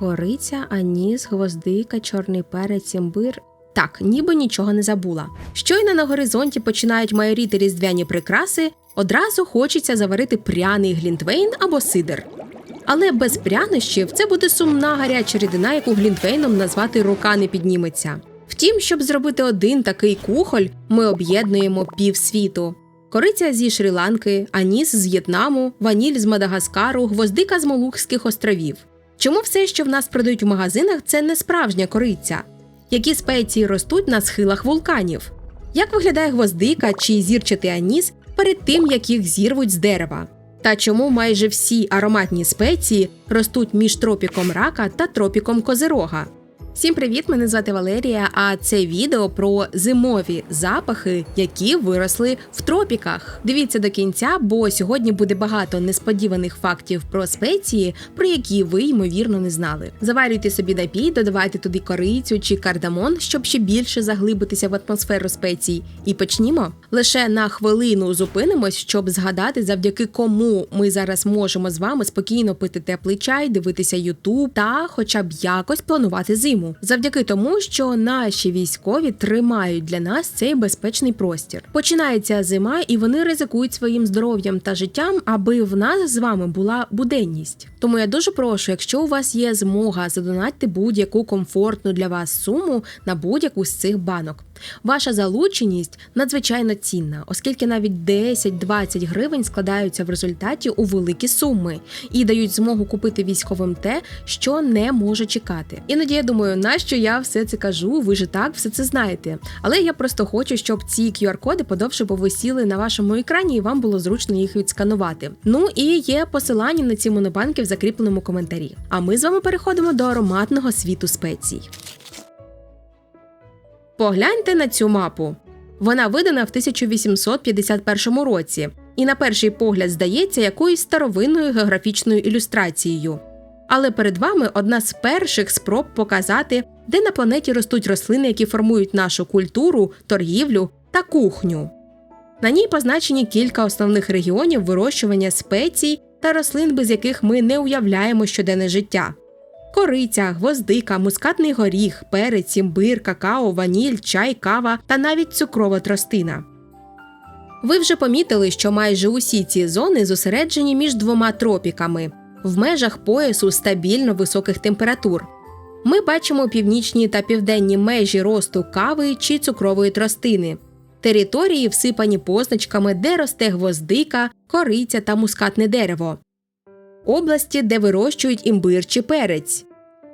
Кориця, аніс, гвоздика, чорний перець, імбир. Так, ніби нічого не забула. Щойно на горизонті починають майоріти різдвяні прикраси, одразу хочеться заварити пряний глінтвейн або сидр. Але без прянощів це буде сумна гаряча рідина, яку глінтвейном назвати рука не підніметься. Втім, щоб зробити один такий кухоль, ми об'єднуємо півсвіту. Кориця зі Шрі-Ланки, аніс з В'єтнаму, ваніль з Мадагаскару, гвоздика з Молукських островів. Чому все, що в нас продають у магазинах, це не справжня кориця? Які спеції ростуть на схилах вулканів? Як виглядає гвоздика чи зірчатий аніс перед тим, як їх зірвуть з дерева? Та чому майже всі ароматні спеції ростуть між тропіком рака та тропіком козирога? Всім привіт! Мене звати Валерія. А це відео про зимові запахи, які виросли в тропіках. Дивіться до кінця, бо сьогодні буде багато несподіваних фактів про спеції, про які ви ймовірно не знали. Заварюйте собі напій, додавайте туди корицю чи кардамон, щоб ще більше заглибитися в атмосферу спецій. І почнімо. Лише на хвилину зупинимось, щоб згадати, завдяки кому ми зараз можемо з вами спокійно пити теплий чай, дивитися Ютуб та, хоча б якось планувати зиму. Завдяки тому, що наші військові тримають для нас цей безпечний простір. Починається зима, і вони ризикують своїм здоров'ям та життям, аби в нас з вами була буденність. Тому я дуже прошу, якщо у вас є змога, задонатьте будь-яку комфортну для вас суму на будь-яку з цих банок. Ваша залученість надзвичайно цінна, оскільки навіть 10-20 гривень складаються в результаті у великі суми і дають змогу купити військовим те, що не може чекати. Іноді я думаю, нащо я все це кажу? Ви ж так все це знаєте. Але я просто хочу, щоб ці QR-коди подовше повисіли на вашому екрані, і вам було зручно їх відсканувати. Ну і є посилання на ці монобанки в закріпленому коментарі. А ми з вами переходимо до ароматного світу спецій. Погляньте на цю мапу. Вона видана в 1851 році, і на перший погляд здається якоюсь старовинною географічною ілюстрацією. Але перед вами одна з перших спроб показати, де на планеті ростуть рослини, які формують нашу культуру, торгівлю та кухню. На ній позначені кілька основних регіонів вирощування спецій та рослин, без яких ми не уявляємо щоденне життя. Кориця, гвоздика, мускатний горіх, перець, імбир, какао, ваніль, чай, кава та навіть цукрова тростина. Ви вже помітили, що майже усі ці зони зосереджені між двома тропіками в межах поясу стабільно високих температур. Ми бачимо північні та південні межі росту кави чи цукрової тростини, території, всипані позначками, де росте гвоздика, кориця та мускатне дерево області, де вирощують імбир чи перець.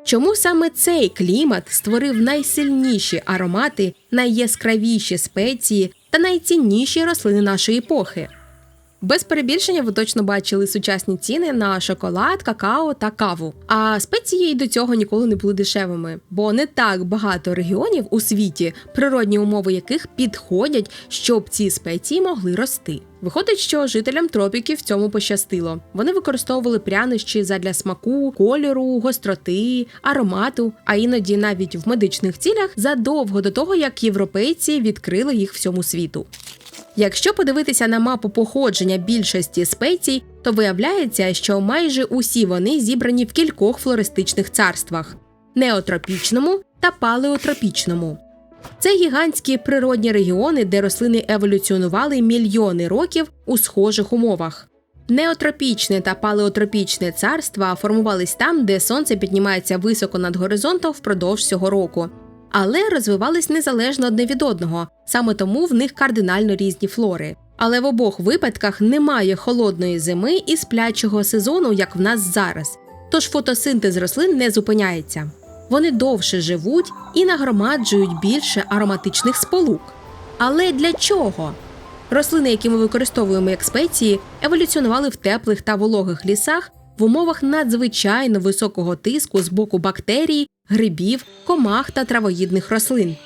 Чому саме цей клімат створив найсильніші аромати, найяскравіші спеції та найцінніші рослини нашої епохи? Без перебільшення ви точно бачили сучасні ціни на шоколад, какао та каву. А спеції й до цього ніколи не були дешевими, бо не так багато регіонів у світі, природні умови яких підходять, щоб ці спеції могли рости. Виходить, що жителям тропіків в цьому пощастило. Вони використовували прянощі задля смаку, кольору, гостроти, аромату, а іноді навіть в медичних цілях задовго до того, як європейці відкрили їх всьому світу. Якщо подивитися на мапу походження більшості спецій, то виявляється, що майже усі вони зібрані в кількох флористичних царствах неотропічному та палеотропічному. Це гігантські природні регіони, де рослини еволюціонували мільйони років у схожих умовах. Неотропічне та палеотропічне царства формувались там, де сонце піднімається високо над горизонтом впродовж цього року, але розвивались незалежно одне від одного, саме тому в них кардинально різні флори. Але в обох випадках немає холодної зими і сплячого сезону, як в нас зараз. Тож фотосинтез рослин не зупиняється. Вони довше живуть і нагромаджують більше ароматичних сполук. Але для чого? Рослини, які ми використовуємо як спеції, еволюціонували в теплих та вологих лісах в умовах надзвичайно високого тиску з боку бактерій, грибів, комах та травоїдних рослин.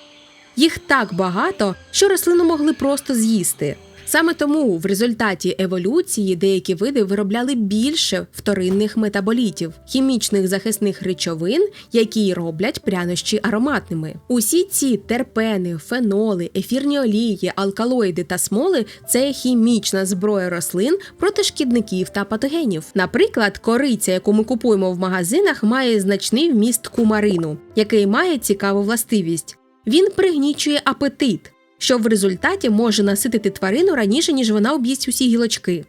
Їх так багато, що рослину могли просто з'їсти. Саме тому в результаті еволюції деякі види виробляли більше вторинних метаболітів, хімічних захисних речовин, які роблять прянощі ароматними. Усі ці терпени, феноли, ефірні олії, алкалоїди та смоли це хімічна зброя рослин проти шкідників та патогенів. Наприклад, кориця, яку ми купуємо в магазинах, має значний вміст кумарину, який має цікаву властивість. Він пригнічує апетит що в результаті може наситити тварину раніше, ніж вона об'їсть усі гілочки.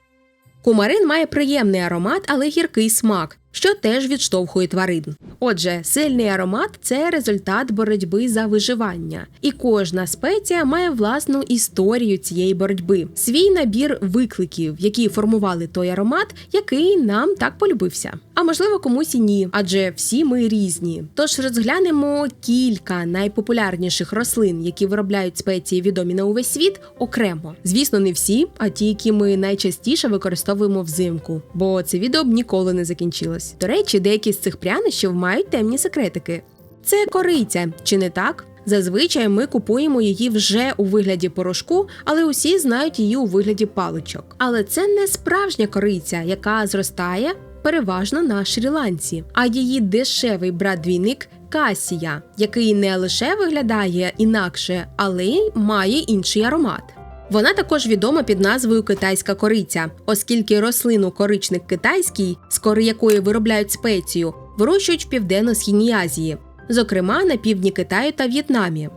Кумарин має приємний аромат, але гіркий смак, що теж відштовхує тварин. Отже, сильний аромат це результат боротьби за виживання, і кожна спеція має власну історію цієї боротьби, свій набір викликів, які формували той аромат, який нам так полюбився. А можливо, комусь і ні, адже всі ми різні. Тож розглянемо кілька найпопулярніших рослин, які виробляють спеції відомі на увесь світ, окремо. Звісно, не всі, а ті, які ми найчастіше використовуємо взимку, бо це відео б ніколи не закінчилось сподобалось. До речі, деякі з цих прянощів мають темні секретики. Це кориця, чи не так? Зазвичай ми купуємо її вже у вигляді порошку, але усі знають її у вигляді паличок. Але це не справжня кориця, яка зростає переважно на Шрі-Ланці, а її дешевий брат-двійник касія, який не лише виглядає інакше, але й має інший аромат. Вона також відома під назвою китайська кориця, оскільки рослину коричник китайський, з кори якої виробляють спецію, вирощують в південно-східній Азії, зокрема на півдні Китаю та В'єтнамі.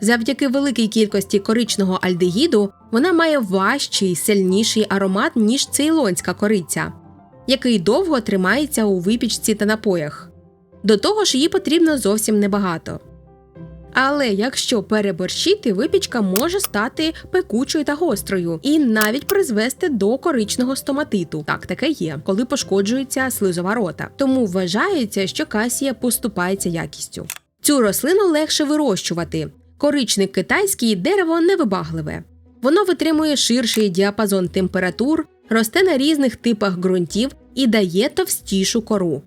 Завдяки великій кількості коричного альдегіду вона має важчий, сильніший аромат, ніж цейлонська кориця, який довго тримається у випічці та напоях. До того ж, її потрібно зовсім небагато. Але якщо переборщити, випічка може стати пекучою та гострою і навіть призвести до коричного стоматиту. Так таке є, коли пошкоджується слизова рота. Тому вважається, що касія поступається якістю. Цю рослину легше вирощувати. Коричник китайський дерево невибагливе. Воно витримує ширший діапазон температур, росте на різних типах ґрунтів і дає товстішу кору.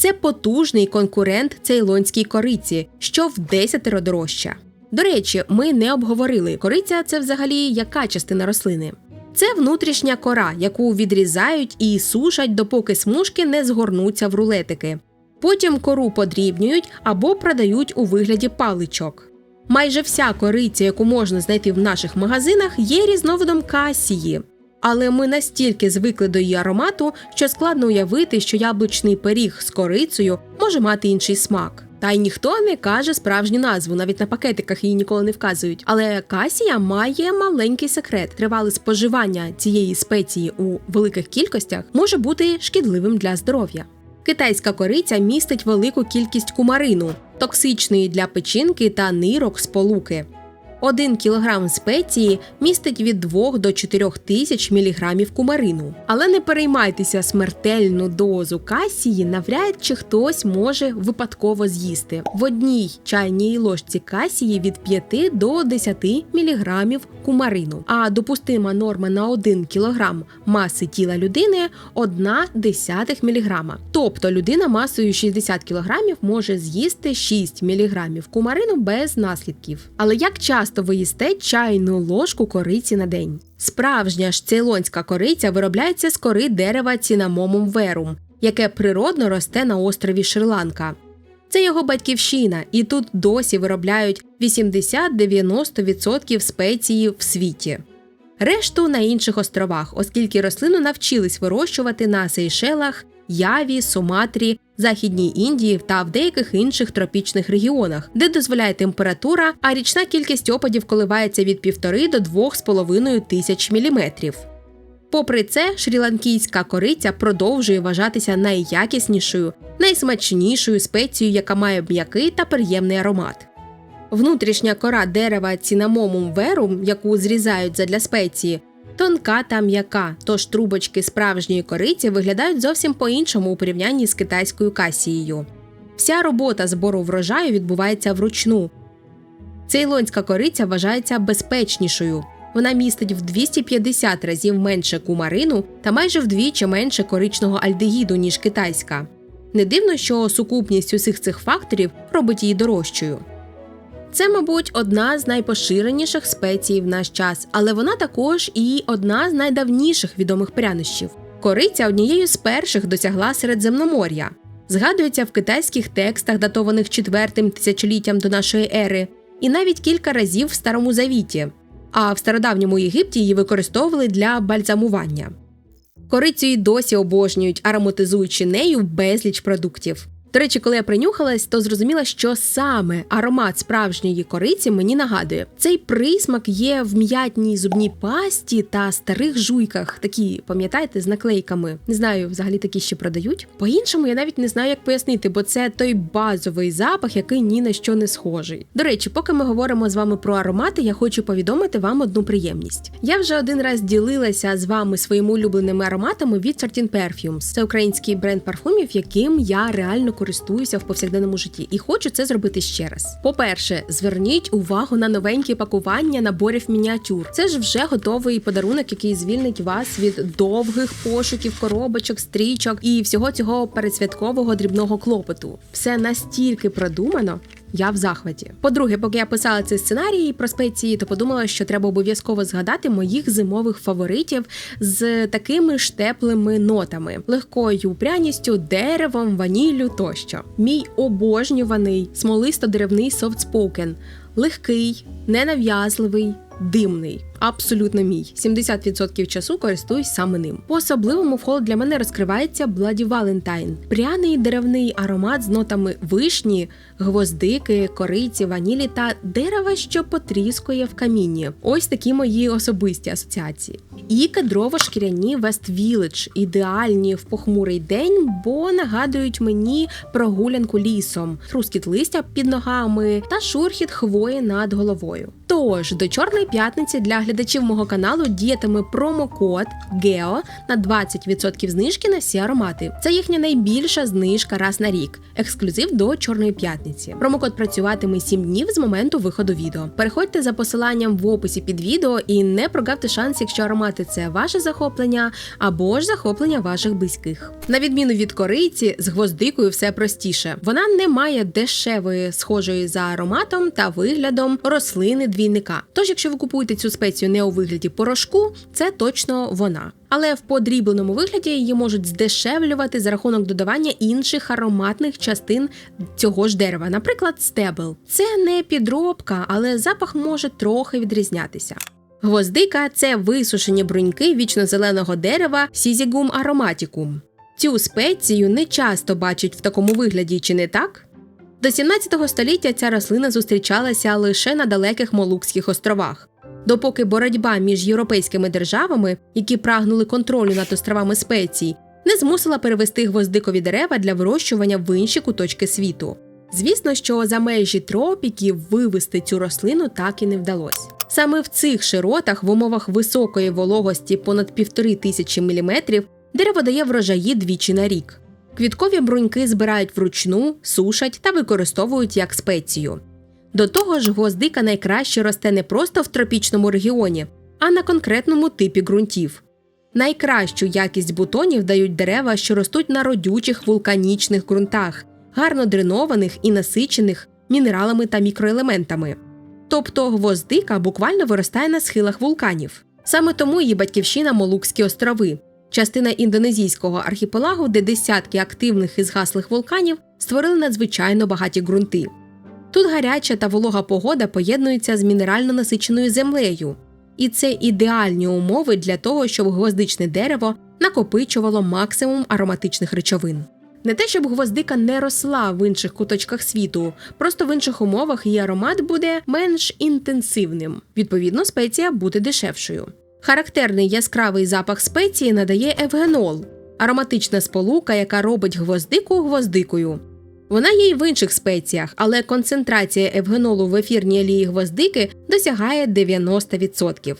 Це потужний конкурент цейлонській кориці, що в десятеро дорожча. До речі, ми не обговорили, кориця це взагалі яка частина рослини. Це внутрішня кора, яку відрізають і сушать, допоки смужки не згорнуться в рулетики. Потім кору подрібнюють або продають у вигляді паличок. Майже вся кориця, яку можна знайти в наших магазинах, є різновидом касії. Але ми настільки звикли до її аромату, що складно уявити, що яблучний пиріг з корицею може мати інший смак. Та й ніхто не каже справжню назву, навіть на пакетиках її ніколи не вказують. Але касія має маленький секрет. Тривале споживання цієї спеції у великих кількостях може бути шкідливим для здоров'я. Китайська кориця містить велику кількість кумарину, токсичної для печінки та нирок сполуки. Один кілограм спеції містить від 2 до 4 тисяч міліграмів кумарину. Але не переймайтеся смертельну дозу касії, навряд чи хтось може випадково з'їсти. В одній чайній ложці касії від 5 до 10 міліграмів кумарину, а допустима норма на 1 кілограм маси тіла людини 1 десятих міліграма. Тобто людина масою 60 кілограмів може з'їсти 6 міліграмів кумарину без наслідків. Але як часто часто ви їсте чайну ложку кориці на день. Справжня ж цейлонська кориця виробляється з кори дерева цінамомум верум, яке природно росте на острові Шри-Ланка. Це його батьківщина, і тут досі виробляють 80-90% спеції в світі. Решту на інших островах, оскільки рослину навчились вирощувати на Сейшелах, Яві, Суматрі, Західній Індії та в деяких інших тропічних регіонах, де дозволяє температура, а річна кількість опадів коливається від 1,5 до 2,5 тисяч міліметрів. Попри це, шрі-ланкійська кориця продовжує вважатися найякіснішою, найсмачнішою спецією, яка має м'який та приємний аромат. Внутрішня кора дерева цінамомум верум, яку зрізають задля спеції, тонка та м'яка, тож трубочки справжньої кориці виглядають зовсім по-іншому у порівнянні з китайською касією. Вся робота збору врожаю відбувається вручну. Цейлонська кориця вважається безпечнішою. Вона містить в 250 разів менше кумарину та майже вдвічі менше коричного альдегіду, ніж китайська. Не дивно, що сукупність усіх цих факторів робить її дорожчою. Це, мабуть, одна з найпоширеніших спецій в наш час, але вона також і одна з найдавніших відомих прянощів. Кориця однією з перших досягла Середземномор'я. Згадується в китайських текстах, датованих четвертим тисячоліттям до нашої ери, і навіть кілька разів в Старому Завіті. А в стародавньому Єгипті її використовували для бальзамування. Корицю й досі обожнюють, ароматизуючи нею безліч продуктів. До речі, коли я принюхалась, то зрозуміла, що саме аромат справжньої кориці мені нагадує. Цей присмак є в м'ятній зубній пасті та старих жуйках, такі, пам'ятаєте, з наклейками. Не знаю, взагалі такі ще продають. По-іншому я навіть не знаю, як пояснити, бо це той базовий запах, який ні на що не схожий. До речі, поки ми говоримо з вами про аромати, я хочу повідомити вам одну приємність. Я вже один раз ділилася з вами своїми улюбленими ароматами від Certain Perfumes. Це український бренд парфумів, яким я реально користуюся в повсякденному житті, і хочу це зробити ще раз. По-перше, зверніть увагу на новенькі пакування наборів мініатюр. Це ж вже готовий подарунок, який звільнить вас від довгих пошуків, коробочок, стрічок і всього цього передсвяткового дрібного клопоту. Все настільки продумано. Я в захваті. По-друге, поки я писала цей сценарій про спеції, то подумала, що треба обов'язково згадати моїх зимових фаворитів з такими ж теплими нотами, легкою пряністю, деревом, ваніллю тощо. Мій обожнюваний смолисто-деревний софтспокен, легкий, ненав'язливий, димний. Абсолютно мій. 70% часу користуюсь саме ним. По особливому в холод для мене розкривається Bloody Valentine. пряний деревний аромат з нотами вишні, гвоздики, кориці, ванілі та дерева, що потріскує в камінні. Ось такі мої особисті асоціації. І кедрово-шкіряні West Village, ідеальні в похмурий день, бо нагадують мені прогулянку лісом, хрускіт листя під ногами та шурхіт хвої над головою. Тож до чорної п'ятниці для глядачів мого каналу діятиме промокод GEO на 20% знижки на всі аромати. Це їхня найбільша знижка раз на рік, ексклюзив до Чорної п'ятниці. Промокод працюватиме 7 днів з моменту виходу відео. Переходьте за посиланням в описі під відео і не прогавте шанс, якщо аромати це ваше захоплення або ж захоплення ваших близьких. На відміну від кориці, з гвоздикою все простіше. Вона не має дешевої, схожої за ароматом та виглядом рослини двійника. Тож, якщо ви купуєте цю спецію, консистенцію не у вигляді порошку, це точно вона. Але в подрібленому вигляді її можуть здешевлювати за рахунок додавання інших ароматних частин цього ж дерева, наприклад, стебел. Це не підробка, але запах може трохи відрізнятися. Гвоздика це висушені бруньки вічно-зеленого дерева Сізігум ароматікум. Цю спецію не часто бачать в такому вигляді, чи не так? До 17 століття ця рослина зустрічалася лише на далеких Молукських островах допоки боротьба між європейськими державами, які прагнули контролю над островами спецій, не змусила перевести гвоздикові дерева для вирощування в інші куточки світу. Звісно, що за межі тропіків вивести цю рослину так і не вдалося. Саме в цих широтах, в умовах високої вологості понад півтори тисячі міліметрів, дерево дає врожаї двічі на рік. Квіткові бруньки збирають вручну, сушать та використовують як спецію. До того ж, гвоздика найкраще росте не просто в тропічному регіоні, а на конкретному типі ґрунтів. Найкращу якість бутонів дають дерева, що ростуть на родючих вулканічних ґрунтах, гарно дренованих і насичених мінералами та мікроелементами. Тобто гвоздика буквально виростає на схилах вулканів. Саме тому її батьківщина Молукські острови, частина індонезійського архіпелагу, де десятки активних і згаслих вулканів створили надзвичайно багаті ґрунти. Тут гаряча та волога погода поєднуються з мінерально насиченою землею, і це ідеальні умови для того, щоб гвоздичне дерево накопичувало максимум ароматичних речовин. Не те, щоб гвоздика не росла в інших куточках світу, просто в інших умовах її аромат буде менш інтенсивним. Відповідно, спеція буде дешевшою. Характерний яскравий запах спеції надає евгенол, ароматична сполука, яка робить гвоздику гвоздикою. Вона є й в інших спеціях, але концентрація евгенолу в ефірній олії гвоздики досягає 90%.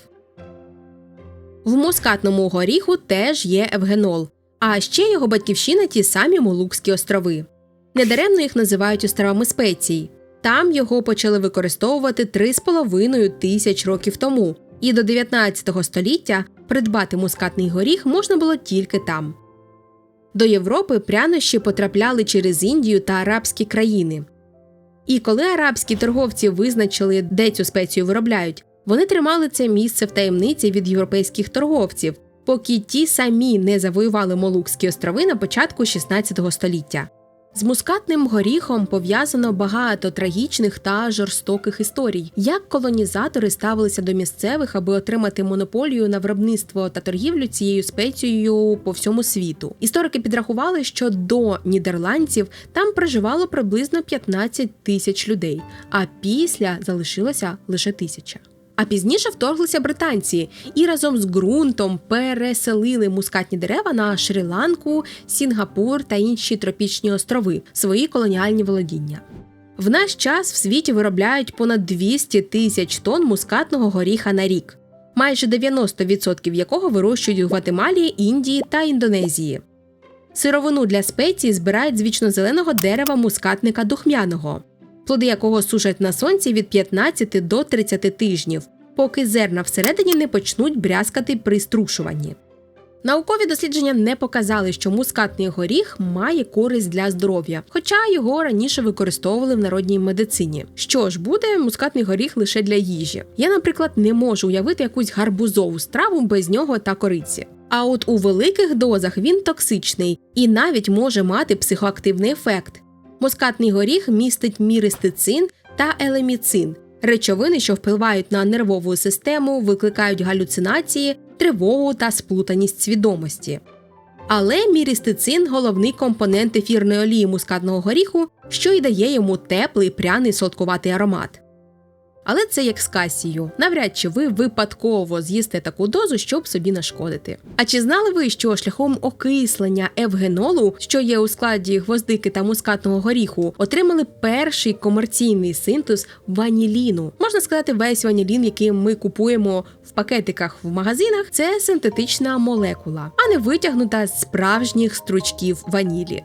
В мускатному горіху теж є евгенол, а ще його батьківщина ті самі Молукські острови. Недаремно їх називають островами спецій. Там його почали використовувати 3,5 тисяч років тому, і до 19 століття придбати мускатний горіх можна було тільки там. До Європи прянощі потрапляли через Індію та арабські країни. І коли арабські торговці визначили, де цю спецію виробляють, вони тримали це місце в таємниці від європейських торговців, поки ті самі не завоювали Молукські острови на початку 16 століття. З мускатним горіхом пов'язано багато трагічних та жорстоких історій, як колонізатори ставилися до місцевих, аби отримати монополію на виробництво та торгівлю цією спецією по всьому світу. Історики підрахували, що до нідерландців там проживало приблизно 15 тисяч людей, а після залишилося лише тисяча. А пізніше вторглися британці і разом з ґрунтом переселили мускатні дерева на Шрі-Ланку, Сінгапур та інші тропічні острови, свої колоніальні володіння. В наш час в світі виробляють понад 200 тисяч тонн мускатного горіха на рік, майже 90% якого вирощують у Гватемалі, Індії та Індонезії. Сировину для спеції збирають з вічнозеленого дерева мускатника духмяного плоди якого сушать на сонці від 15 до 30 тижнів, поки зерна всередині не почнуть брязкати при струшуванні. Наукові дослідження не показали, що мускатний горіх має користь для здоров'я, хоча його раніше використовували в народній медицині. Що ж, буде мускатний горіх лише для їжі. Я, наприклад, не можу уявити якусь гарбузову страву без нього та кориці. А от у великих дозах він токсичний і навіть може мати психоактивний ефект. Мускатний горіх містить міристицин та елеміцин речовини, що впливають на нервову систему, викликають галюцинації, тривогу та сплутаність свідомості. Але мірістицин головний компонент ефірної олії мускатного горіху, що й дає йому теплий пряний солодкуватий аромат. Але це як з касією. Навряд чи ви випадково з'їсте таку дозу, щоб собі нашкодити. А чи знали ви, що шляхом окислення евгенолу, що є у складі гвоздики та мускатного горіху, отримали перший комерційний синтез ваніліну? Можна сказати, весь ванілін, який ми купуємо в пакетиках в магазинах, це синтетична молекула, а не витягнута з справжніх стручків ванілі.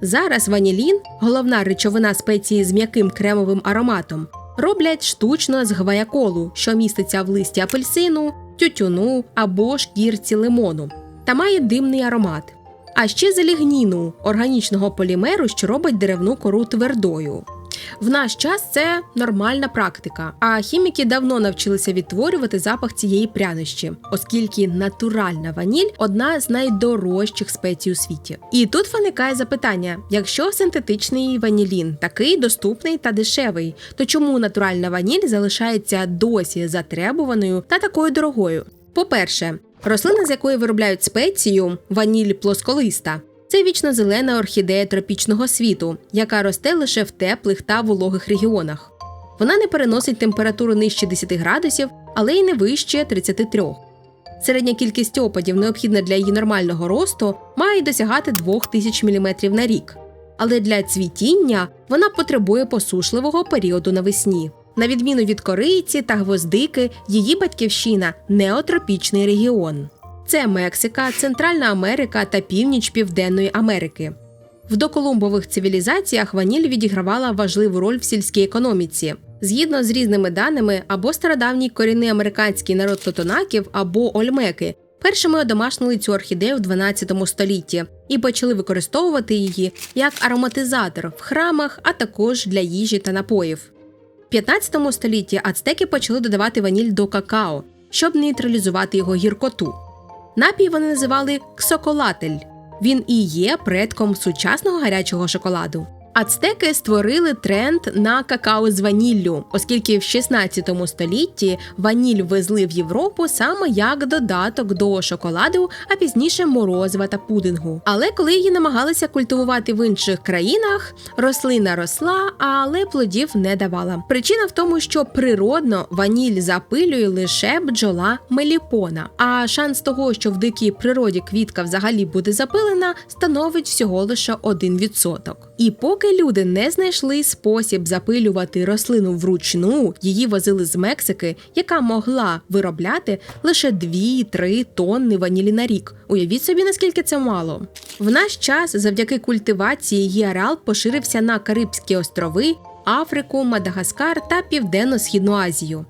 Зараз ванілін головна речовина спеції з м'яким кремовим ароматом роблять штучно з гваяколу, що міститься в листі апельсину, тютюну або шкірці лимону, та має димний аромат. А ще з лігніну органічного полімеру, що робить деревну кору твердою. В наш час це нормальна практика, а хіміки давно навчилися відтворювати запах цієї прянощі, оскільки натуральна ваніль одна з найдорожчих спецій у світі. І тут виникає запитання: якщо синтетичний ванілін такий доступний та дешевий, то чому натуральна ваніль залишається досі затребуваною та такою дорогою? По-перше, рослина, з якої виробляють спецію, ваніль плосколиста, це вічно зелена орхідея тропічного світу, яка росте лише в теплих та вологих регіонах. Вона не переносить температуру нижче 10 градусів, але й не вище 33. Середня кількість опадів, необхідна для її нормального росту, має досягати 2000 мм на рік. Але для цвітіння вона потребує посушливого періоду навесні. На відміну від кориці та гвоздики, її батьківщина неотропічний регіон це Мексика, Центральна Америка та північ Південної Америки. В доколумбових цивілізаціях ваніль відігравала важливу роль в сільській економіці. Згідно з різними даними, або стародавній корінний американський народ тотонаків, або ольмеки першими одомашнили цю орхідею в 12 столітті і почали використовувати її як ароматизатор в храмах, а також для їжі та напоїв. В 15 столітті ацтеки почали додавати ваніль до какао, щоб нейтралізувати його гіркоту. Напій вони називали ксоколатель. Він і є предком сучасного гарячого шоколаду. Ацтеки створили тренд на какао з ваніллю, оскільки в 16 столітті ваніль везли в Європу саме як додаток до шоколаду, а пізніше морозива та пудингу. Але коли її намагалися культивувати в інших країнах, рослина росла, але плодів не давала. Причина в тому, що природно ваніль запилює лише бджола меліпона. А шанс того, що в дикій природі квітка взагалі буде запилена, становить всього лише 1%. І поки люди не знайшли спосіб запилювати рослину вручну, її возили з Мексики, яка могла виробляти лише 2-3 тонни ванілі на рік. Уявіть собі, наскільки це мало. В наш час завдяки культивації її ареал поширився на Карибські острови, Африку, Мадагаскар та Південно-Східну Азію.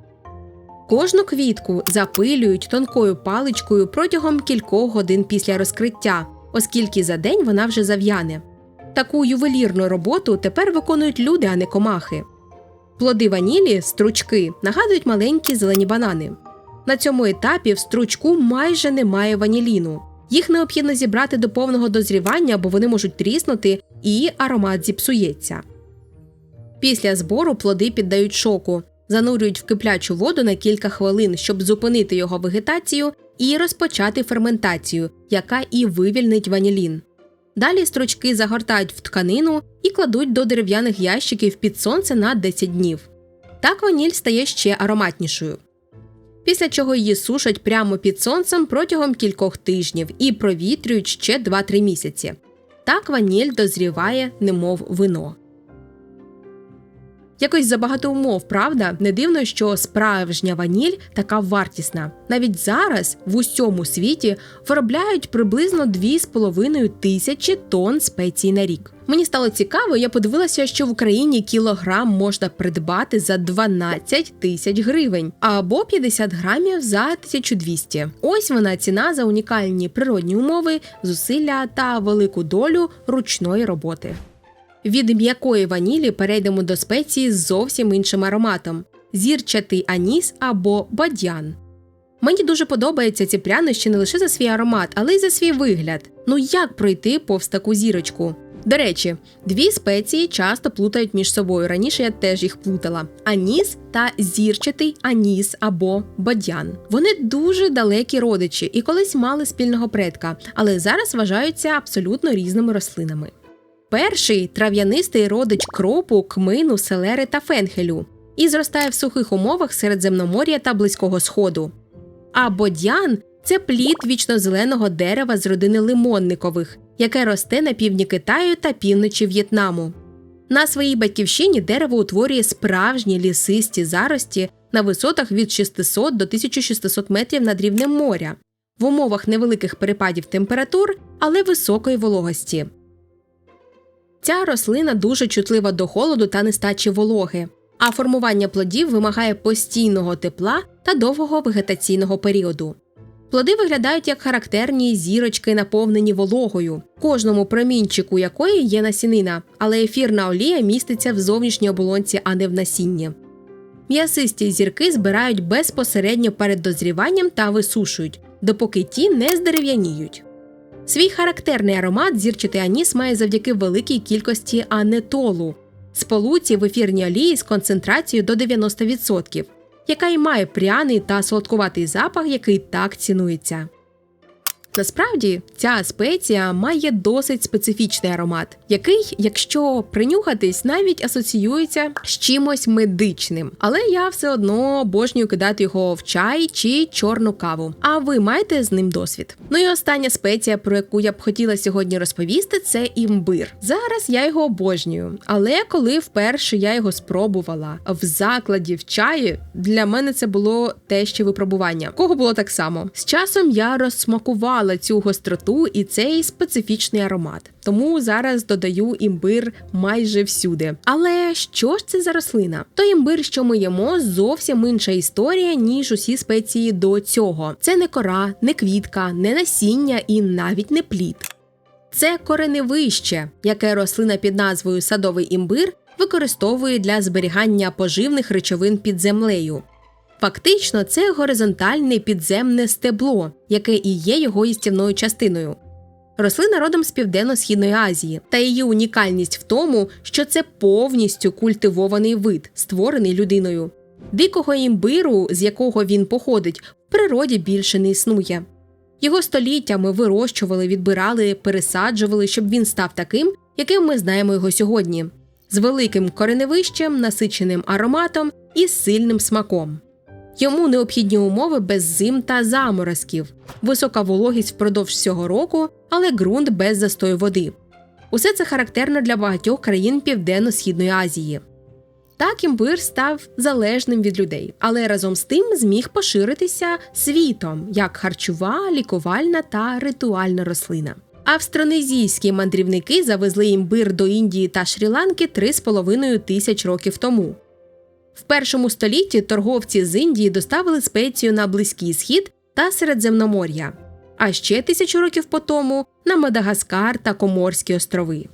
Кожну квітку запилюють тонкою паличкою протягом кількох годин після розкриття, оскільки за день вона вже зав'яне. Таку ювелірну роботу тепер виконують люди, а не комахи. Плоди ванілі, стручки, нагадують маленькі зелені банани. На цьому етапі в стручку майже немає ваніліну. Їх необхідно зібрати до повного дозрівання, бо вони можуть тріснути і аромат зіпсується. Після збору плоди піддають шоку, занурюють в киплячу воду на кілька хвилин, щоб зупинити його вегетацію і розпочати ферментацію, яка і вивільнить ванілін. Далі стручки загортають в тканину і кладуть до дерев'яних ящиків під сонце на 10 днів. Так ваніль стає ще ароматнішою. Після чого її сушать прямо під сонцем протягом кількох тижнів і провітрюють ще 2-3 місяці. Так ваніль дозріває, немов вино. Якось забагато умов, правда? Не дивно, що справжня ваніль така вартісна. Навіть зараз в усьому світі виробляють приблизно 2,5 тисячі тонн спецій на рік. Мені стало цікаво, я подивилася, що в Україні кілограм можна придбати за 12 тисяч гривень або 50 грамів за 1200. Ось вона ціна за унікальні природні умови, зусилля та велику долю ручної роботи. Від м'якої ванілі перейдемо до спеції з зовсім іншим ароматом зірчатий аніс або бадьян. Мені дуже подобаються ці прянощі не лише за свій аромат, але й за свій вигляд. Ну як пройти повз таку зірочку? До речі, дві спеції часто плутають між собою. Раніше я теж їх плутала: аніс та зірчатий аніс або бадьян. Вони дуже далекі родичі і колись мали спільного предка, але зараз вважаються абсолютно різними рослинами. Перший трав'янистий родич кропу, кмину, селери та фенхелю і зростає в сухих умовах Середземномор'я та Близького Сходу. А бодян це плід вічнозеленого дерева з родини лимонникових, яке росте на півдні Китаю та півночі В'єтнаму. На своїй батьківщині дерево утворює справжні лісисті зарості на висотах від 600 до 1600 метрів над рівнем моря, в умовах невеликих перепадів температур, але високої вологості. Ця рослина дуже чутлива до холоду та нестачі вологи, а формування плодів вимагає постійного тепла та довгого вегетаційного періоду. Плоди виглядають як характерні зірочки, наповнені вологою, кожному промінчику якої є насінина, але ефірна олія міститься в зовнішній оболонці, а не в насінні. М'ясисті зірки збирають безпосередньо перед дозріванням та висушують, допоки ті не здерев'яніють. Свій характерний аромат зірчатий аніс має завдяки великій кількості анетолу, сполуці в ефірній олії з концентрацією до 90%, яка й має пряний та солодкуватий запах, який так цінується. Насправді ця спеція має досить специфічний аромат, який, якщо принюхатись, навіть асоціюється з чимось медичним. Але я все одно обожнюю кидати його в чай чи чорну каву. А ви маєте з ним досвід? Ну і остання спеція, про яку я б хотіла сьогодні розповісти, це імбир. Зараз я його обожнюю, але коли вперше я його спробувала в закладі в чаї, для мене це було те ще випробування. Кого було так само? З часом я розсмакувала відчувала цю гостроту і цей специфічний аромат. Тому зараз додаю імбир майже всюди. Але що ж це за рослина? Той імбир, що ми їмо, зовсім інша історія, ніж усі спеції до цього. Це не кора, не квітка, не насіння і навіть не плід. Це кореневище, яке рослина під назвою садовий імбир використовує для зберігання поживних речовин під землею. Фактично, це горизонтальне підземне стебло, яке і є його їстівною частиною. Рослина родом з Південно-Східної Азії, та її унікальність в тому, що це повністю культивований вид, створений людиною. Дикого імбиру, з якого він походить, в природі більше не існує. Його століттями вирощували, відбирали, пересаджували, щоб він став таким, яким ми знаємо його сьогодні, з великим кореневищем, насиченим ароматом і сильним смаком. Йому необхідні умови без зим та заморозків, висока вологість впродовж всього року, але ґрунт без застою води. Усе це характерно для багатьох країн Південно-Східної Азії. Так імбир став залежним від людей, але разом з тим зміг поширитися світом як харчова, лікувальна та ритуальна рослина. Австронезійські мандрівники завезли імбир до Індії та Шрі-Ланки 3,5 тисяч років тому. В першому столітті торговці з Індії доставили спецію на Близький Схід та Середземномор'я, а ще тисячу років по тому на Мадагаскар та Коморські острови.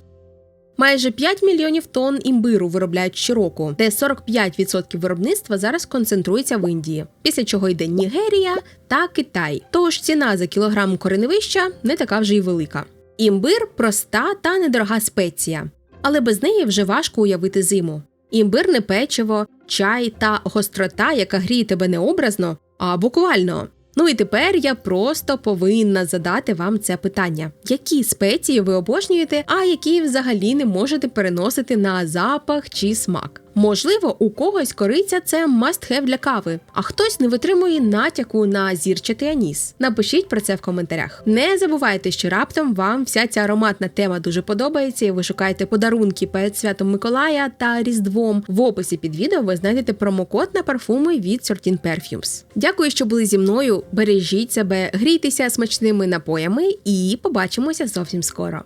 Майже 5 мільйонів тонн імбиру виробляють щороку, де 45% виробництва зараз концентрується в Індії, після чого йде Нігерія та Китай. Тож ціна за кілограм кореневища не така вже й велика. Імбир проста та недорога спеція, але без неї вже важко уявити зиму. Імбирне печиво, чай та гострота, яка гріє тебе не образно, а буквально. Ну і тепер я просто повинна задати вам це питання: які спеції ви обожнюєте, а які взагалі не можете переносити на запах чи смак? Можливо, у когось кориця це must-have для кави, а хтось не витримує натяку на зірчатий аніс. Напишіть про це в коментарях. Не забувайте, що раптом вам вся ця ароматна тема дуже подобається, і ви шукаєте подарунки перед святом Миколая та Різдвом. В описі під відео ви знайдете промокод на парфуми від 13 Perfumes. Дякую, що були зі мною. Бережіть себе, грійтеся смачними напоями і побачимося зовсім скоро.